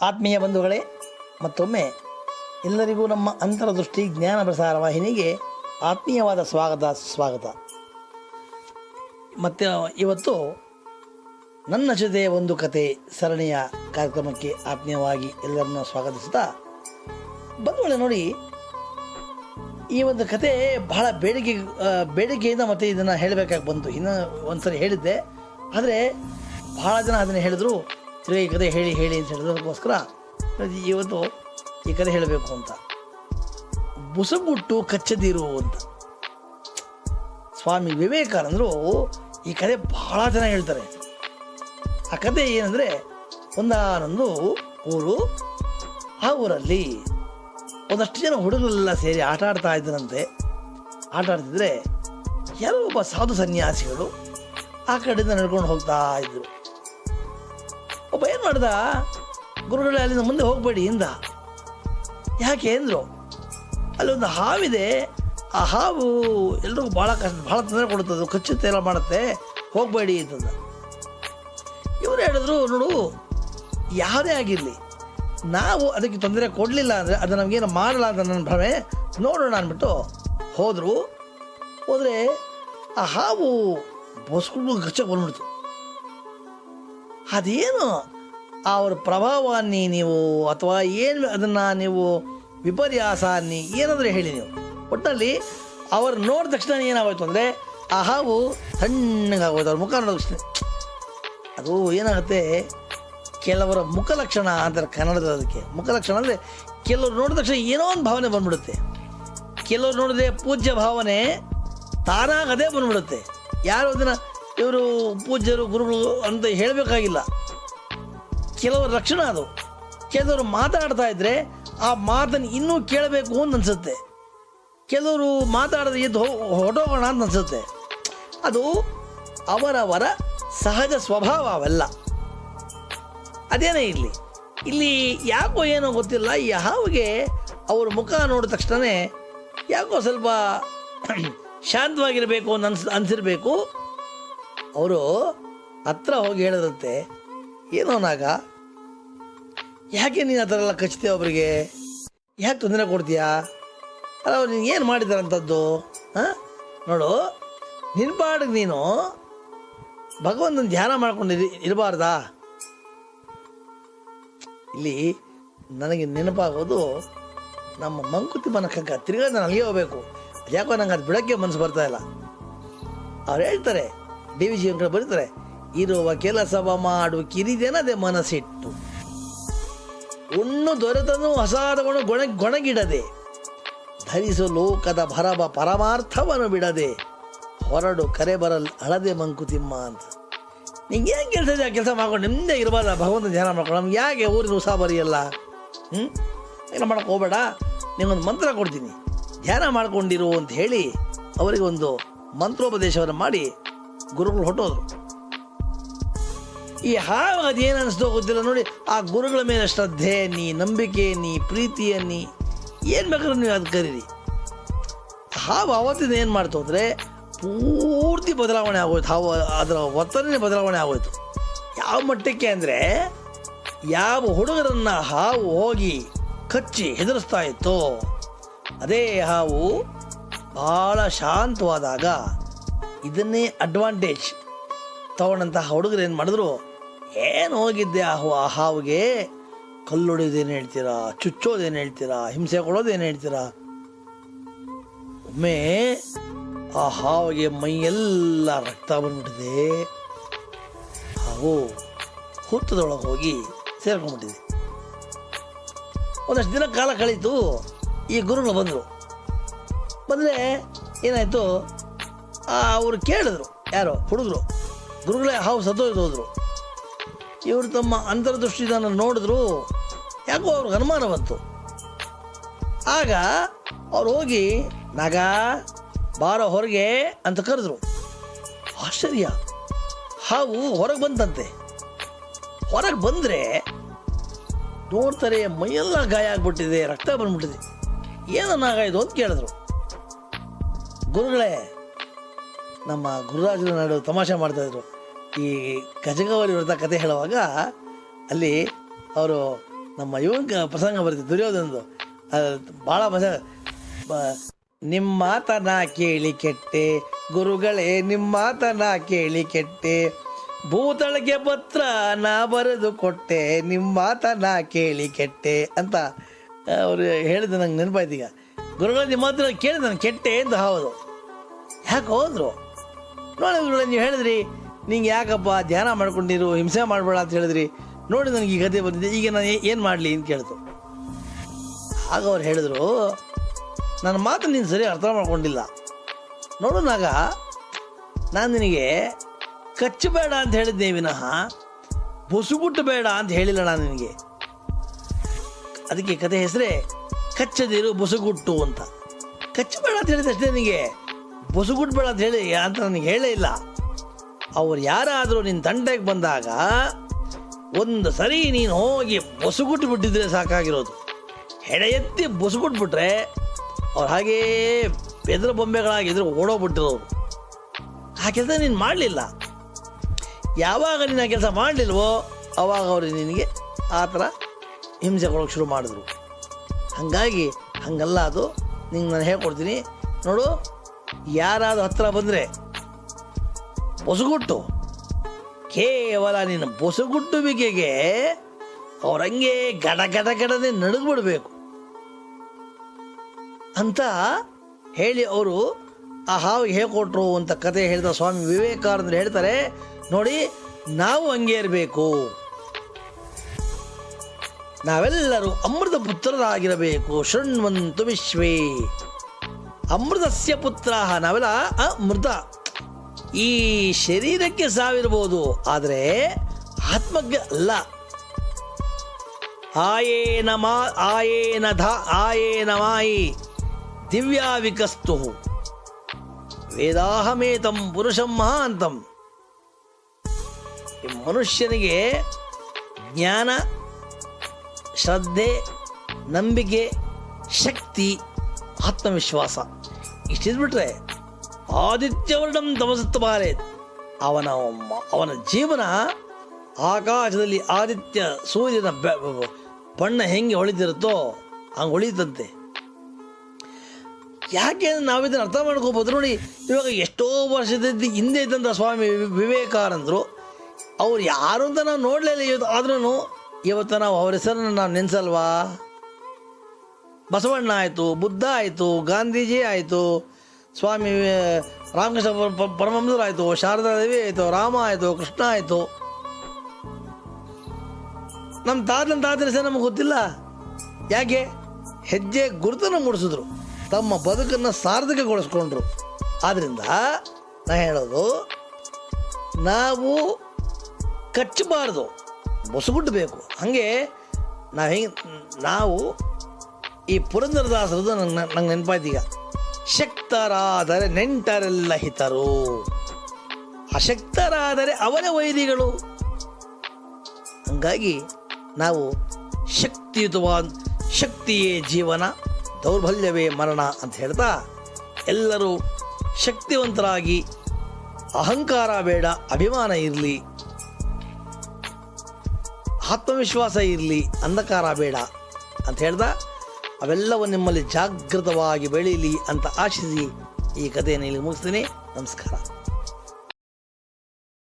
ಆತ್ಮೀಯ ಬಂಧುಗಳೇ, ಮತ್ತೊಮ್ಮೆ ಎಲ್ಲರಿಗೂ ನಮ್ಮ ಅಂತರದೃಷ್ಟಿ ಜ್ಞಾನ ಪ್ರಸಾರ ವಾಹಿನಿಗೆ ಆತ್ಮೀಯವಾದ ಸ್ವಾಗತ ಸ್ವಾಗತ ಮತ್ತು ಇವತ್ತು ನನ್ನ ಜೊತೆ ಒಂದು ಕತೆ ಸರಣಿಯ ಕಾರ್ಯಕ್ರಮಕ್ಕೆ ಆತ್ಮೀಯವಾಗಿ ಎಲ್ಲರನ್ನು ಸ್ವಾಗತಿಸುತ್ತಾ, ಬಂಧುಗಳೇ ನೋಡಿ, ಈ ಒಂದು ಕತೆ ಬಹಳ ಬೇಡಿಕೆ ಬೇಡಿಕೆಯಿಂದ ಮತ್ತೆ ಇದನ್ನು ಹೇಳಬೇಕಾಗಿ ಬಂತು. ಇನ್ನು ಒಂದ್ಸರಿ ಹೇಳಿದ್ದೆ, ಆದರೆ ಬಹಳ ಜನ ಅದನ್ನು ಹೇಳಿದ್ರು. ತಿರುಗಿ ಈ ಕತೆ ಹೇಳಿ ಹೇಳಿ ಅಂತ ಹೇಳೋದಕ್ಕೋಸ್ಕರ ಇವತ್ತು ಈ ಕತೆ ಹೇಳಬೇಕು ಅಂತ. ಬುಸುಗುಟ್ಟು ಕಚ್ಚದಿರು ಅಂತ. ಸ್ವಾಮಿ ವಿವೇಕಾನಂದರು ಈ ಕತೆ ಬಹಳ ಚೆನ್ನಾಗಿ ಹೇಳ್ತಾರೆ. ಆ ಕತೆ ಏನಂದರೆ ಒಂದಾನೊಂದು ಊರು, ಆ ಊರಲ್ಲಿ ಒಂದಷ್ಟು ಜನ ಹುಡುಗರೆಲ್ಲ ಸೇರಿ ಆಟ ಆಡ್ತಾ ಇದ್ದರಂತೆ. ಆಟ ಆಡ್ತಿದ್ರೆ ಯಾರೋ ಒಬ್ಬ ಸಾಧು ಸನ್ಯಾಸಿಗಳು ಆ ಕಡೆಯಿಂದ ನಡ್ಕೊಂಡು ಹೋಗ್ತಾ ಇದ್ರು. ಒಬ್ಬ ಏನು ಮಾಡ್ದ? ಗುರುಗಳ, ಅಲ್ಲಿಂದ ಮುಂದೆ ಹೋಗಬೇಡಿ ಇಂದ ಯಾಕೆ ಅಂದರು ಅಲ್ಲೊಂದು ಹಾವಿದೆ. ಆ ಹಾವು ಎಲ್ರಿಗೂ ಭಾಳ ಕಷ್ಟ ಭಾಳ ತೊಂದರೆ ಕೊಡುತ್ತೆ ಅದು ಕಚ್ಚುತ್ತೆ, ಎಲ್ಲ ಮಾಡುತ್ತೆ. ಹೋಗಬೇಡಿ ಅಂತಂದ ಇವರು ಹೇಳಿದ್ರು, ನೋಡು ಯಾವುದೇ ಆಗಿರಲಿ, ನಾವು ಅದಕ್ಕೆ ತೊಂದರೆ ಕೊಡಲಿಲ್ಲ ಅಂದರೆ ಅದು ನಮಗೇನು ಮಾಡಲ್ಲ ಅಂತ ನನ್ನ ಭ್ರಮೆ. ನೋಡೋಣ ಅಂದ್ಬಿಟ್ಟು ಹೋದರು. ಹೋದರೆ ಆ ಹಾವು ಬಸ್ಕೊಂಡು ಗಚ್ಚ ಬಂದ್ಬಿಡ್ತು. ಅದೇನು? ಅವ್ರ ಪ್ರಭಾವಾನ್ನಿ ನೀವು ಅಥವಾ ಏನು ಅದನ್ನು ನೀವು ವಿಪರ್ಯಾಸ ಅನ್ನಿ ಏನಾದರೂ ಹೇಳಿ ನೀವು. ಒಟ್ಟಲ್ಲಿ ಅವ್ರು ನೋಡಿದ ತಕ್ಷಣ ಏನಾಗೋಯ್ತು ಅಂದರೆ ಆ ಹಾವು ಸಣ್ಣಗಾಗೋಯ್ತು, ಅವ್ರ ಮುಖ ನೋಡಿದ ಅದು ಏನಾಗುತ್ತೆ? ಕೆಲವರ ಮುಖ ಲಕ್ಷಣ ಅಂತಾರೆ ಕನ್ನಡದ ಅದಕ್ಕೆ. ಮುಖ ಲಕ್ಷಣ ಅಂದರೆ ಕೆಲವ್ರು ನೋಡಿದ ತಕ್ಷಣ ಏನೋ ಒಂದು ಭಾವನೆ ಬಂದ್ಬಿಡುತ್ತೆ. ಕೆಲವ್ರು ನೋಡಿದ್ರೆ ಪೂಜ್ಯ ಭಾವನೆ ತಾನಾಗದೇ ಬಂದ್ಬಿಡುತ್ತೆ. ಯಾರು ಅದನ್ನು ಇವರು ಪೂಜ್ಯರು, ಗುರುಗಳು ಅಂತ ಹೇಳಬೇಕಾಗಿಲ್ಲ. ಕೆಲವರು ರಕ್ಷಣ ಅದು. ಕೆಲವರು ಮಾತಾಡ್ತಾ ಇದ್ರೆ ಆ ಮಾತನ್ನು ಇನ್ನೂ ಕೇಳಬೇಕು ಅಂತ ಅನ್ಸುತ್ತೆ. ಕೆಲವರು ಮಾತಾಡೋದು ಎದ್ದು ಹೋ- ಹೊರಟೋಗೋಣ ಅಂತ ಅನ್ಸುತ್ತೆ. ಅದು ಅವರವರ ಸಹಜ ಸ್ವಭಾವ ಅವೆಲ್ಲ. ಅದೇನೇ ಇರಲಿ. ಇಲ್ಲಿ ಯಾಕೋ ಏನೋ ಗೊತ್ತಿಲ್ಲ ಯಾವಾಗೆ ಅವರ ಅವ್ರ ಮುಖ ನೋಡಿದ ತಕ್ಷಣ ಯಾಕೋ ಸ್ವಲ್ಪ ಶಾಂತವಾಗಿರಬೇಕು ಅಂತ ಅನ್ಸ್, ಅನ್ಸಿರ್ಬೇಕು. ಅವರು ಹತ್ರ ಹೋಗಿ ಹೇಳಿದ್ರಂತೆ ಏನೋ ನಾಗ? ಯಾಕೆ ನೀನು ಆ ಥರ ಎಲ್ಲ ಕಚ್ತೀಯ ಒಬ್ರಿಗೆ? ಯಾಕೆ ತೊಂದರೆ ಕೊಡ್ತೀಯಾ? ಅಲ್ಲ, ಅವ್ರು ನೀನು ಏನು ಮಾಡಿದಾರಂಥದ್ದು ಹಾಂ? ನೋಡು ನಿನ್ನ ಪಾಡಿಗೆ ನೀನು ಭಗವಂತನ ಧ್ಯಾನ ಮಾಡ್ಕೊಂಡು ಇರಬಾರ್ದಾ? ಇಲ್ಲಿ ನನಗೆ ನೆನಪಾಗೋದು, ನಮ್ಮ ಮಂಕುತಿಮ್ಮನ ಕಗ್ಗ ತಿರ್ಗಾ ನಾನು ಅಲ್ಲಿಗೆ ಹೋಗ್ಬೇಕು. ಯಾಕೋ ನಂಗೆ ಅದು ಬಿಡಕ್ಕೆ ಮನಸ್ಸು ಬರ್ತಾ ಇಲ್ಲ. ಅವ್ರು ಹೇಳ್ತಾರೆ ಡಿ ವಿ ಜಿ ಕಡೆ ಬರೀತಾರೆ ಇರುವ ಕೆಲಸವ ಮಾಡು ಕಿರಿದೇನದೆ ಮನಸ್ಸಿಟ್ಟು. ಉಣ್ಣು ದೊರೆತನು ಹಸಾದವನು ಗೊಣ, ಗೊಣಗಿಡದೆ. ಧರಿಸು ಲೋಕದ ಭರಬ ಪರಮಾರ್ಥವನ್ನು ಬಿಡದೆ. ಹೊರಡು ಕರೆ ಬರಲ್ ಹಳದೆ ಮಂಕುತಿಮ್ಮ ಅಂತ. ನಿಂಗೆ ಏನು ಕೆಲಸ ಇದೆ? ಕೆಲಸ ಮಾಡ್ಕೊಂಡು ನಿಮ್ಮದೇ ಇರಬಾರ್ದ ಭಗವಂತ ಧ್ಯಾನ ಮಾಡ್ಕೊಂಡು. ನಮ್ಗೆ ಯಾಕೆ ಊರಿನ ಉಸಾಬರಿಯಲ್ಲ ಬರೆಯಲ್ಲ? ಹ್ಞೂ ಏನು ಮಾಡಕ್ಕೆ ಹೋಗಬೇಡ. ನಿಮಗೊಂದು ಮಂತ್ರ ಕೊಡ್ತೀನಿ. ಧ್ಯಾನ ಮಾಡ್ಕೊಂಡಿರು ಅಂತ ಹೇಳಿ ಅವರಿಗೆ ಒಂದು ಮಂತ್ರೋಪದೇಶವನ್ನು ಮಾಡಿ. ಗುರುಗಳು ಹೊಟ್ಟೋದ್ರು. ಈ ಹಾವು ಅದೇನು ಅನಿಸ್ತೋ ಗೊತ್ತಿಲ್ಲ ನೋಡಿ, ಆ ಗುರುಗಳ ಮೇಲೆ ಶ್ರದ್ಧೆ, ನೀ ನಂಬಿಕೆ, ನೀ ಪ್ರೀತಿಯ, ನೀ ಏನು ಬೇಕಾದ್ರೂ ನೀವು ಅದು ಕರೀರಿ. ಹಾವು ಅವತ್ತಿಂದ ಏನು ಮಾಡ್ತು ಅಂದರೆ, ಪೂರ್ತಿ ಬದಲಾವಣೆ ಆಗೋಯ್ತು. ಹಾವು ಅದರ ವರ್ತನೆ ಬದಲಾವಣೆ ಆಗೋಯ್ತು. ಯಾವ ಮಟ್ಟಕ್ಕೆ ಅಂದರೆ, ಯಾವ ಹುಡುಗರನ್ನು ಹಾವು ಹೋಗಿ ಕಚ್ಚಿ ಹೆದರಿಸ್ತಾ ಇತ್ತೋ, ಅದೇ ಹಾವು ಭಾಳ ಶಾಂತವಾದಾಗ ಇದನ್ನೇ ಅಡ್ವಾಂಟೇಜ್ ತಗೊಂಡಂತಹ ಹುಡುಗರು ಏನು ಮಾಡಿದ್ರು? ಏನು ಹೋಗಿದ್ದೆ ಆ ಹೂ- ಆ ಹಾವಿಗೆ ಕಲ್ಲೊಡೆಯೋದೇನು ಹೇಳ್ತೀರಾ? ಚುಚ್ಚೋದೇನು ಹೇಳ್ತೀರಾ? ಹಿಂಸೆ ಕೊಡೋದೇನು ಹೇಳ್ತೀರಾ? ಒಮ್ಮೆ ಆ ಹಾವಿಗೆ ಮೈಯೆಲ್ಲ ರಕ್ತ ಬಂದ್ಬಿಟ್ಟಿದೆ. ಹಾವು ಹುತ್ತದೊಳಗೆ ಹೋಗಿ ಸೇರ್ಕೊಂಡ್ಬಿಟ್ಟಿದೆ. ಒಂದಷ್ಟು ದಿನ ಕಾಲ ಕಳೀತು, ಈ ಗುರುಗಳು ಬಂದರು. ಬಂದರೆ ಏನಾಯಿತು? ಅವರು ಕೇಳಿದ್ರು, ಯಾರೋ, ಹುಡುಗರು. ಗುರುಗಳೇ, ಹಾವು ಸತ್ತೋಯ್ತು ಹೋದ್ರು. ಇವರು ತಮ್ಮ ಅಂತರ್ದೃಷ್ಟಿಯನ್ನು ನೋಡಿದ್ರು, ಯಾಕೋ ಅವ್ರಿಗೆ ಅನುಮಾನ ಬಂತು. ಆಗ ಅವ್ರು ಹೋಗಿ, ನಗ, ಬಾರೋ ಹೊರಗೆ, ಅಂತ ಕರೆದ್ರು. ಆಶ್ಚರ್ಯ. ಹಾವು ಹೊರಗೆ ಬಂತಂತೆ. ಹೊರಗೆ ಬಂದರೆ ನೋಡ್ತಾರೆ ಮೈಯೆಲ್ಲ ಗಾಯ ಆಗ್ಬಿಟ್ಟಿದೆ, ರಕ್ತ ಬಂದ್ಬಿಟ್ಟಿದೆ. ಏನನ್ನಾಗಾಯ್ತು ಅಂತ ಕೇಳಿದ್ರು. ಗುರುಗಳೇ ನಮ್ಮ ಗುರುರಾಜರ ನಾಡು ತಮಾಷೆ ಮಾಡ್ತಾಯಿದ್ರು ಈ ಗಜಗವರಿ ವ್ರತ ಕತೆ ಹೇಳುವಾಗ ಅಲ್ಲಿ ಅವರು ನಮ್ಮ ಇವಂಗ ಪ್ರಸಂಗ ಬರುತ್ತೆ, ದುರ್ಯೋಧನದು. ಭಾಳ ಮಜ. ನಿಮ್ಮ ಮಾತನ ಕೇಳಿ ಕೆಟ್ಟೆ. ಗುರುಗಳೇ ನಿಮ್ಮ ಮಾತನ ಕೇಳಿ ಕೆಟ್ಟೆ. ಭೂತಳಗೆ ಪತ್ರ ನಾ ಬರೆದು ಕೊಟ್ಟೆ. ನಿಮ್ಮ ಮಾತನ ಕೇಳಿ ಕೆಟ್ಟೆ ಅಂತ ಅವರು ಹೇಳಿದ ನಂಗೆ ನೆನಪಾಯ್ತು ಈಗ. ಗುರುಗಳ ನಿಮ್ಮ ಹತ್ರ ಕೇಳಿದ ನಾನು ಕೆಟ್ಟೆ ಅಂತ ಹೌದು. ಯಾಕೆ ಹೋದ್ರು? ನೋಡಿ ಗುರುಗಳೇ, ನೀವು ಹೇಳಿದ್ರಿ, ನಿಂಗೆ ಯಾಕಪ್ಪ ಧ್ಯಾನ ಮಾಡ್ಕೊಂಡಿರು ಹಿಂಸೆ ಮಾಡಬೇಡ ಅಂತ ಹೇಳಿದ್ರಿ. ನೋಡಿ ನನಗೆ ಈ ಗದ್ದೆ ಬಂದಿದೆ, ಈಗ ನಾನು ಏನು ಮಾಡಲಿ ಅಂತ ಕೇಳ್ತು. ಆಗ ಅವ್ರು ಹೇಳಿದ್ರು, ನನ್ನ ಮಾತು ನೀನು ಸರಿ ಅರ್ಥ ಮಾಡ್ಕೊಂಡಿಲ್ಲ. ನೋಡು ನಾಗ, ನಾನು ನಿನಗೆ ಕಚ್ಚಬೇಡ ಅಂತ ಹೇಳಿದ್ದೆ ವಿನಃ, ಬುಸುಗುಟ್ಟು ಬೇಡ ಅಂತ ಹೇಳಿಲ್ಲ ನಾನು ನಿನಗೆ. ಅದಕ್ಕೆ ಕತೆ ಹೆಸರೇ, ಕಚ್ಚದಿರು ಬುಸುಗುಟ್ಟು ಅಂತ. ಕಚ್ಚಬೇಡ ಅಂತ ಹೇಳಿದ ಅಷ್ಟೇ ನಿನಗೆ. ಬುಸುಗುಟ್ಬೇಡ ಅಂತ ಹೇಳಿ ಅಂತ ನನಗೆ ಹೇಳೇ ಇಲ್ಲ. ಅವ್ರು ಯಾರಾದರೂ ನಿನ್ನ ತಂಟೆಗೆ ಬಂದಾಗ ಒಂದು ಸರಿ ನೀನು ಹೋಗಿ ಬೊಸುಗುಟ್ಟು ಬಿಟ್ಟಿದ್ರೆ ಸಾಕಾಗಿರೋದು. ಹೆಡೆ ಎತ್ತಿ ಬೊಸುಗುಟ್ಬಿಟ್ರೆ ಅವ್ರು ಹಾಗೇ ಬೆದ್ರ ಬೊಂಬೆಗಳಾಗಿ ಎದುರು ಓಡೋಗ್ಬಿಟ್ಟಿರೋರು. ಆ ಕೆಲಸ ನೀನು ಮಾಡಲಿಲ್ಲ. ಯಾವಾಗ ನೀನು ಆ ಕೆಲಸ ಮಾಡಲಿಲ್ವೋ ಅವಾಗ ಅವರು ನಿನಗೆ ಆ ಥರ ಹಿಂಸೆ ಕೊಡೋಕೆ ಶುರು ಮಾಡಿದ್ರು. ಹಾಗಾಗಿ ಹಾಗಲ್ಲ ಅದು. ನಿಂಗೆ ನಾನು ಹೇಳ್ಕೊಡ್ತೀನಿ. ನೋಡು ಯಾರಾದ್ರೂ ಹತ್ರ ಬಂದರೆ ಬೊಸಗುಟ್ಟು. ಕೇವಲ ನಿನ್ನ ಬೊಸಗುಟ್ಟುವಿಕೆಗೆ ಅವ್ರಂಗೆ ಗಡ ಗಡ ಗಡನೆ ನಡೆದ್ಬಿಡ್ಬೇಕು. ಅಂತ ಹೇಳಿ ಅವರು ಆ ಹಾವಿಗೆ ಹೇಳ್ಕೊಟ್ರು ಅಂತ ಕತೆ ಹೇಳಿದ ಸ್ವಾಮಿ ವಿವೇಕಾನಂದ ಹೇಳ್ತಾರೆ, ನೋಡಿ, ನಾವು ಹಂಗೆ ಇರಬೇಕು. ನಾವೆಲ್ಲರೂ ಅಮೃತ ಪುತ್ರರಾಗಿರಬೇಕು. ಶೃಣ್ವಂತು ವಿಶ್ವೇ. ಅಮೃತಸ್ಯ ಪುತ್ರ ನಾವೆಲ್ಲ ಅಮೃತ. ಈ ಶರೀರಕ್ಕೆ ಸಾವಿರಬಹುದು, ಆದರೆ ಆತ್ಮಕ್ಕೆ ಅಲ್ಲ. ಆಯೇನ ಮಾ, ಆಯೇನ ಧ, ಆಯೇನ ಮಾಯಿ ದಿವ್ಯಾ ವಿಕಸ್ತು ವೇದಾಹಮೇತಂ ಪುರುಷಂ ಮಹಾಂತಂ. ಈ ಮನುಷ್ಯನಿಗೆ ಜ್ಞಾನ, ಶ್ರದ್ಧೆ, ನಂಬಿಕೆ, ಶಕ್ತಿ ಆತ್ಮವಿಶ್ವಾಸ. ಇಷ್ಟಿದ್ಬಿಟ್ರೆ ಆದಿತ್ಯವರ್ಣಂ ದಮಸತ್ತು ಬಾರೆ ಅವನ ಅವನ ಜೀವನ ಆಕಾಶದಲ್ಲಿ ಆದಿತ್ಯ ಸೂರ್ಯನ ಬಣ್ಣ ಹೆಂಗೆ ಹೊಳಿತಿರುತ್ತೋ, ಹಂಗೆ ಹೊಳಿತಂತೆ. ಯಾಕೆ ನಾವು ಇದನ್ನು ಅರ್ಥ ಮಾಡ್ಕೋಬೋದು ನೋಡಿ, ಇವಾಗ ಎಷ್ಟೋ ವರ್ಷದ ಹಿಂದೆ ಇದ್ದಂಥ ಸ್ವಾಮಿ ವಿವೇಕಾನಂದರು, ಅವ್ರು ಯಾರು ಅಂತ ನಾವು ನೋಡಲಿಲ್ಲ ಇವತ್ತು. ಆದ್ರೂ ಇವತ್ತು ನಾವು ಅವ್ರ ಹೆಸರನ್ನು ನಾವು ನೆನೆಸಲ್ವಾ? ಬಸವಣ್ಣ ಆಯಿತು, ಬುದ್ಧ ಆಯಿತು, ಗಾಂಧೀಜಿ ಆಯಿತು, ಸ್ವಾಮಿ ರಾಮಕೃಷ್ಣ ಪರ- ಪರ- ಪರಮಹಂಸರು ಆಯಿತು ಶಾರದಾದೇವಿ ಆಯಿತು, ರಾಮ ಆಯಿತು, ಕೃಷ್ಣ ಆಯಿತು. ನಮ್ಮ ತಾತನ ತಾತನ ಸಹ ನಮಗೆ ಗೊತ್ತಿಲ್ಲ. ಯಾಕೆ? ಹೆಜ್ಜೆ ಗುರುತನ್ನು ಮೂಡಿಸಿದ್ರು. ತಮ್ಮ ಬದುಕನ್ನು ಸಾರ್ಥಕಗೊಳಿಸ್ಕೊಂಡ್ರು. ಆದ್ದರಿಂದ ನಾ ಹೇಳೋದು, ನಾವು ಕಚ್ಚಬಾರ್ದು, ಮುಸುಗುಡ್ಬೇಕು. ಹಾಗೆ ನಾವು ಹೆಂಗೆ, ನಾವು ಈ ಪುರಂದರದಾಸರದು ನಂಗೆ ನಂಗೆ ನೆನಪಾಯ್ತೀಗ. ಶಕ್ತರಾದರೆ ನೆಂಟರೆಲ್ಲ ಹಿತರು. ಅಶಕ್ತರಾದರೆ ಅವರೇ ವೈದಿಗಳು. ಹಂಗಾಗಿ ನಾವು ಶಕ್ತಿಯುತವಾದ ಶಕ್ತಿಯೇ ಜೀವನ, ದೌರ್ಬಲ್ಯವೇ ಮರಣ ಅಂತ ಹೇಳ್ತಾ ಎಲ್ಲರೂ ಶಕ್ತಿವಂತರಾಗಿ ಅಹಂಕಾರ ಬೇಡ, ಅಭಿಮಾನ ಇರಲಿ, ಆತ್ಮವಿಶ್ವಾಸ ಇರಲಿ, ಅಂಧಕಾರ ಬೇಡ ಅಂತ ಹೇಳ್ದ ಅವೆಲ್ಲವೂ ನಿಮ್ಮಲ್ಲಿ ಜಾಗೃತವಾಗಿ ಬೆಳೀಲಿ ಅಂತ ಆಶಿಸಿ ಈ ಕಥೆಯನ್ನು ಇಲ್ಲಿ ಮುಗಿಸ್ತೀನಿ. ನಮಸ್ಕಾರ.